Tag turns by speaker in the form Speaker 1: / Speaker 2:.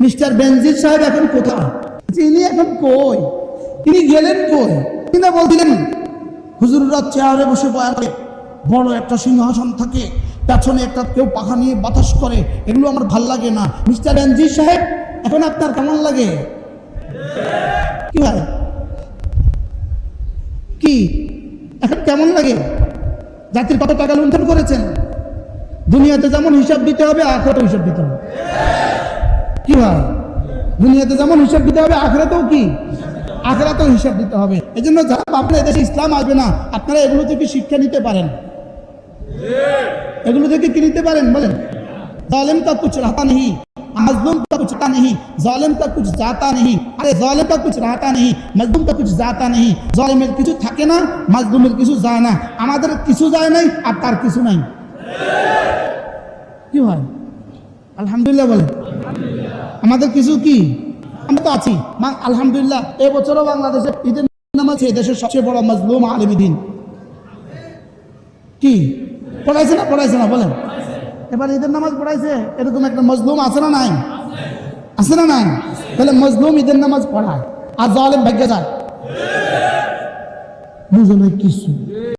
Speaker 1: Mister বেনজির সাহেব এখন কোথায়? তিনি এখন কই? তিনি গেলেন কই? তিনি বলছিলেন, হুজুররা চেয়ারে বসে বয়ান করে, বড় একটা সিংহাসন থাকে, পেছনে একটা কেউ পাখা নিয়ে বাতাস করে, এগুলো আমার ভালো লাগে না। মিস্টার বেনজির সাহেব, এখন আপনার কেমন লাগে? কি হয়? কি? এখন কেমন লাগে? জাতির কত টাকা লুণ্ঠন করেছেন? দুনিয়াতে যেমন হিসাব দিতে হবে আখড়াতে হিসাব দিতে হবে। কি হয়? দুনিয়াতে যেমন হিসাব দিতে হবে আখড়াতেও কি? আখড়াতেও হিসাব দিতে হবে। এই জন্য আপনার এদেশে ইসলাম আসবে না, আপনারা এগুলো থেকে শিক্ষা নিতে পারেন। এগুলো থেকে কি নিতে পারেন বলেন? জলেম তো কুছ রাতা নেই মজলুম তো কুছ তা নেই জলেম তো কুছ জাতা নেই আরে জলেম তো কুছ রাতা নেই মজলুম তো কুছ জাতা নেই জলেমের কিছু থাকে না, মজলুমের কিছু যায় না। আমাদের কিছু যায় নাই, আর তার কিছু নাই। কি হয়? আলহামদুলিল্লাহ বলেন। আমাদের কিছু কি? আমরা তো আছি। আলহামদুলিল্লাহ এবছরও বাংলাদেশে ঈদের নামাজ দেশের সবচেয়ে বড় মজলুম আলমী দিন। কি? পড়াইছে না পড়াইছে না, বলেন। এবার ঈদের নামাজ পড়াইছে, এরকম একটা মজলুম আছে না নাই? আছে না নাই? তাহলে মজলুম ঈদের নামাজ পড়ায়। আর জালেম ভাগ্য যায়। বুঝো কিছু।